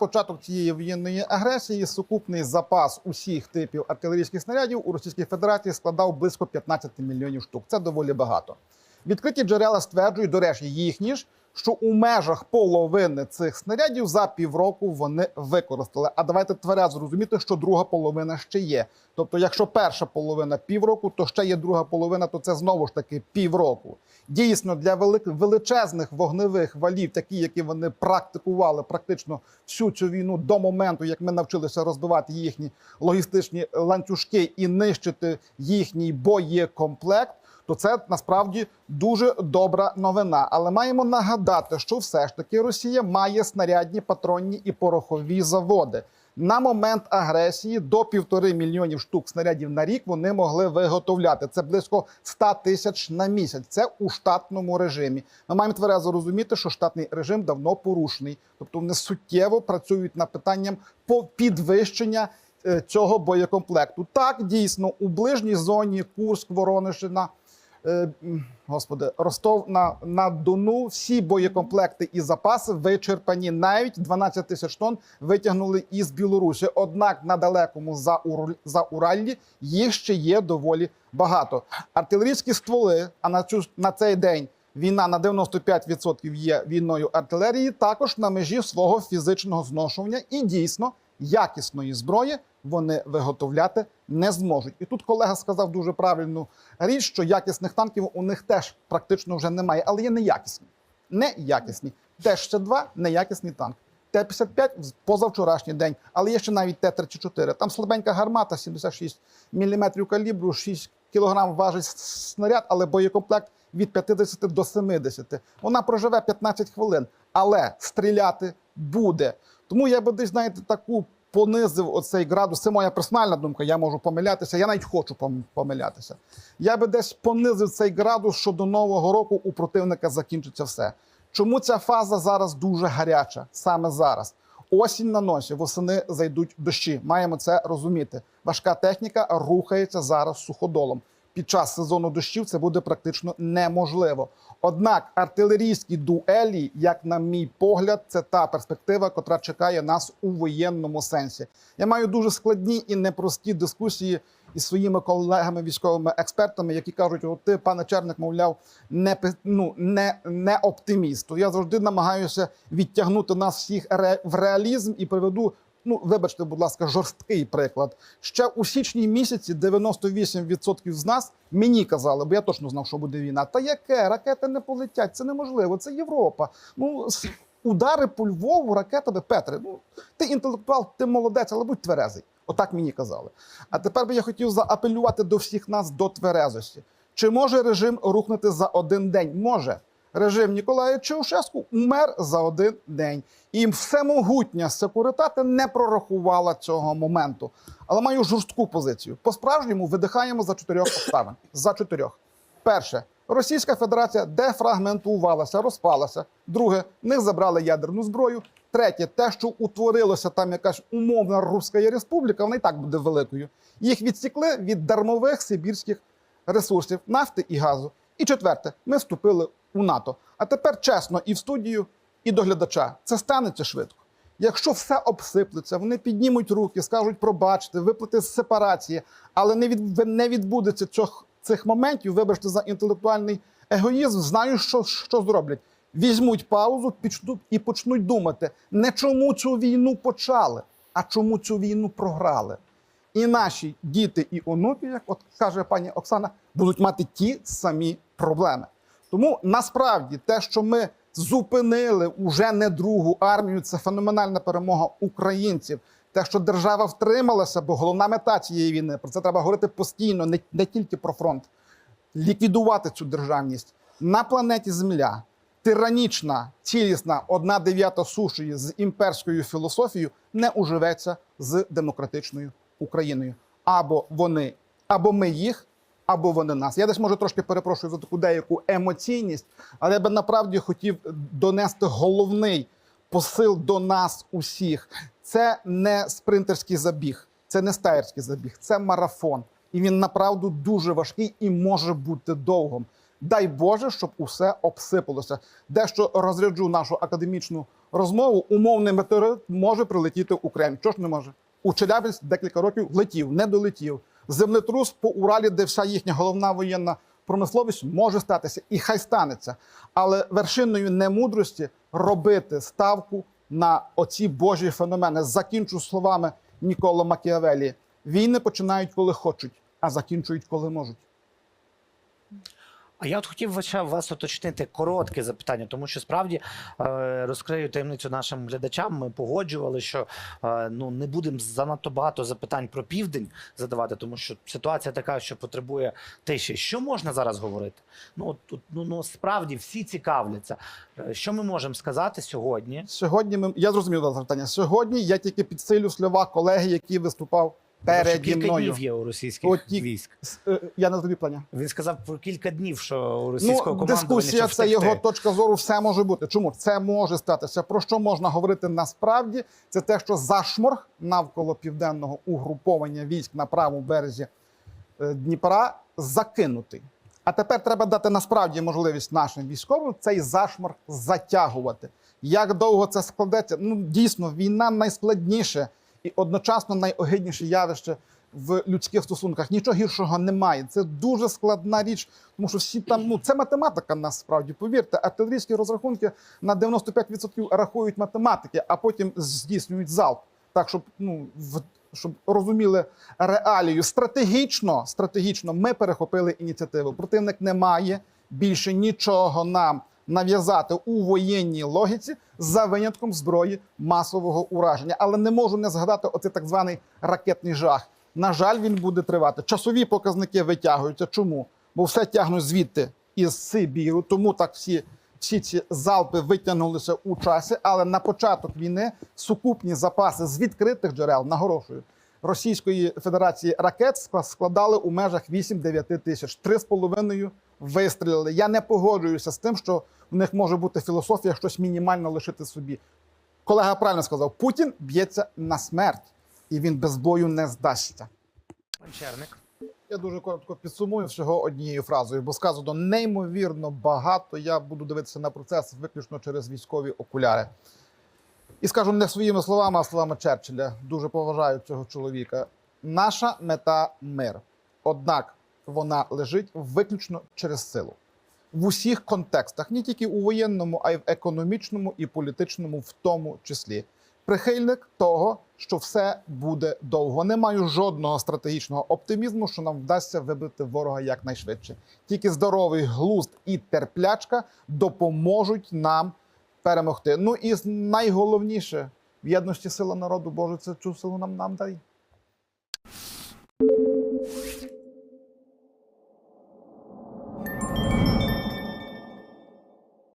початок цієї воєнної агресії сукупний запас усіх типів артилерійських снарядів у Російській Федерації складав близько 15 мільйонів штук. Це доволі багато. Відкриті джерела стверджують, до речі, їхні ж, що у межах половини цих снарядів за півроку вони використали. А давайте тверезо зрозуміти, що друга половина ще є. Тобто, якщо перша половина півроку, то ще є друга половина, то це знову ж таки півроку. Дійсно, для величезних вогневих валів, такі, які вони практикували практично всю цю війну до моменту, як ми навчилися розбивати їхні логістичні ланцюжки і нищити їхній боєкомплект то це насправді дуже добра новина. Але маємо нагадати, що все ж таки Росія має снарядні, патронні і порохові заводи. На момент агресії до півтори мільйонів штук снарядів на рік вони могли виготовляти. Це близько 100 тисяч на місяць. Це у штатному режимі. Ми маємо тверезо розуміти, що штатний режим давно порушений, тобто вони суттєво працюють над питанням по підвищення е, цього боєкомплекту. Так дійсно у ближній зоні Курськ, Воронежина. Е, Господи, Ростов на, на Дону всі боєкомплекти і запаси вичерпані. Навіть 12 тисяч тонн витягнули із Білорусі. Однак на далекому за, за Ураллі їх ще є доволі багато. Артилерійські стволи, а на цю на цей день війна на 95% є війною артилерії, також на межі свого фізичного зношування і дійсно якісної зброї вони виготовляти не зможуть. І тут колега сказав дуже правильну річ, що якісних танків у них теж практично вже немає, але є неякісні. Неякісні. Т-62 – неякісний танк. Т-55 – позавчорашній день, але є ще навіть Т-34. Там слабенька гармата, 76 мм калібру, 6 кг важить снаряд, але боєкомплект від 50 до 70. Вона проживе 15 хвилин, але стріляти буде. Тому я би десь, знаєте, таку понизив оцей градус. Це моя персональна думка. Я можу помилятися. Я навіть хочу помилятися. Я би десь понизив цей градус, що до нового року у противника закінчиться все. Чому ця фаза зараз дуже гаряча? Саме зараз. Осінь на носі, восени зайдуть дощі. Маємо це розуміти. Важка техніка рухається зараз суходолом. Під час сезону дощів це буде практично неможливо. Однак артилерійські дуелі, як на мій погляд, це та перспектива, котра чекає нас у воєнному сенсі. Я маю дуже складні і непрості дискусії із своїми колегами, військовими експертами, які кажуть: от ти, пане Черник, мовляв, не ну, не, не оптиміст. Я завжди намагаюся відтягнути нас всіх в реалізм і приведу. Ну, вибачте, будь ласка, жорсткий приклад. Ще у січні місяці 98% з нас мені казали, бо я точно знав, що буде війна. Та яке ракети не полетять? Це неможливо. Це Європа. Ну удари по Львову ракетами. Петре, ну ти інтелектуал, ти молодець, але будь тверезий. Отак мені казали. А тепер би я хотів заапелювати до всіх нас до тверезості. Чи може режим рухнути за один день? Може. Режим Ніколая Чаушеску умер за один день. І всемогутня секуритати не прорахувала цього моменту. Але маю жорстку позицію. По-справжньому видихаємо за чотирьох обставин. За чотирьох. Перше, Російська Федерація дефрагментувалася, розпалася. Друге, в них забрали ядерну зброю. Третє, те, що утворилося там якась умовна Руська Республіка, вона і так буде великою. Їх відсікли від дармових сибірських ресурсів нафти і газу. І четверте, ми вступили у НАТО. А тепер чесно, і в студію, і до глядача. Це станеться швидко. Якщо все обсиплеться, вони піднімуть руки, скажуть пробачте, виплати з сепарації, але не від не відбудеться цих, цих моментів. Вибачте за інтелектуальний егоїзм. Знаю, що, що зроблять. Візьмуть паузу, почнуть і почнуть думати не чому цю війну почали, а чому цю війну програли. І наші діти і онуки, як от каже пані Оксана, будуть мати ті самі проблеми. Тому насправді те, що ми зупинили уже не другу армію, це феноменальна перемога українців. Те, що держава втрималася, бо головна мета цієї війни про це треба говорити постійно, не, не тільки про фронт, ліквідувати цю державність на планеті Земля. Тиранічна, цілісна одна дев'ята суші з імперською філософією не уживеться з демократичною Україною. Або вони, або ми їх, або вони нас. Я десь може трошки перепрошую за таку деяку емоційність, але я би направді хотів донести головний посил до нас усіх. Це не спринтерський забіг, це не стаєрський забіг, це марафон. І він направду дуже важкий і може бути довгим. Дай Боже, щоб усе обсипалося. Дещо розряджу нашу академічну розмову. Умовний метеорит може прилетіти у Кремль. Чого ж не може? У Челябинськ декілька років летів, не долетів. Землетрус по Уралі, де вся їхня головна воєнна промисловість може статися, і хай станеться. Але вершиною немудрості робити ставку на оці божі феномени. Закінчу словами Нікола Макіавелі. Війни починають, коли хочуть, а закінчують, коли можуть. А я от хотів ваша- вас уточнити коротке запитання, тому що справді е, розкрию таємницю нашим глядачам. Ми погоджували, що е, ну не будемо занадто багато запитань про південь задавати, тому що ситуація така, що потребує тиші. Що можна зараз говорити? Ну тут ну, ну справді всі цікавляться. Е, Що ми можемо сказати сьогодні? Сьогодні ми я зрозумів запитання. Сьогодні я тільки підсилю слова колеги, який виступав переді кілька мною. днів є у російських От ті- військ. С- е, Я не тобі планя. Він сказав про кілька днів, що у російського Ну, командування дискусія щоб це втекти. його точка зору. Все може бути. Чому це може статися? Про що можна говорити насправді? Це те, що зашморг навколо південного угруповання військ на правому березі е, Дніпра закинутий. А тепер треба дати насправді можливість нашим військовим цей зашморг затягувати. Як довго це складеться? Ну дійсно, війна найскладніше і одночасно найогидніше явище в людських стосунках. Нічого гіршого немає. Це дуже складна річ, тому що всі там ну це математика. Насправді повірте, артилерійські розрахунки на 95% рахують математики, а потім здійснюють залп. Так, щоб ну в щоб розуміли реалію. Стратегічно, стратегічно ми перехопили ініціативу. Противник не має більше нічого нам нав'язати у воєнній логіці за винятком зброї масового ураження. Але не можу не згадати оцей так званий ракетний жах. На жаль, він буде тривати. Часові показники витягуються. Чому? Бо все тягнуть звідти із Сибіру, тому так всі. Всі ці залпи витягнулися у часі, але на початок війни сукупні запаси з відкритих джерел нагорошую Російської Федерації ракет ск- складали у межах 8-9 тисяч. Три з половиною вистрілили. Я не погоджуюся з тим, що в них може бути філософія щось мінімально лишити собі. Колега правильно сказав: Путін б'ється на смерть, і він без бою не здасться. Пан Черник. Я дуже коротко підсумую всього однією фразою, бо сказано неймовірно багато. Я буду дивитися на процес виключно через військові окуляри. І скажу не своїми словами, а словами Черчилля. Дуже поважаю цього чоловіка. Наша мета мир. Однак вона лежить виключно через силу. В усіх контекстах, не тільки у воєнному, а й в економічному і політичному, в тому числі. Прихильник того, що все буде довго. Не маю жодного стратегічного оптимізму, що нам вдасться вибити ворога якнайшвидше. Тільки здоровий глузд і терплячка допоможуть нам перемогти. Ну і найголовніше в єдності сила народу Боже, це цю силу нам, нам дай.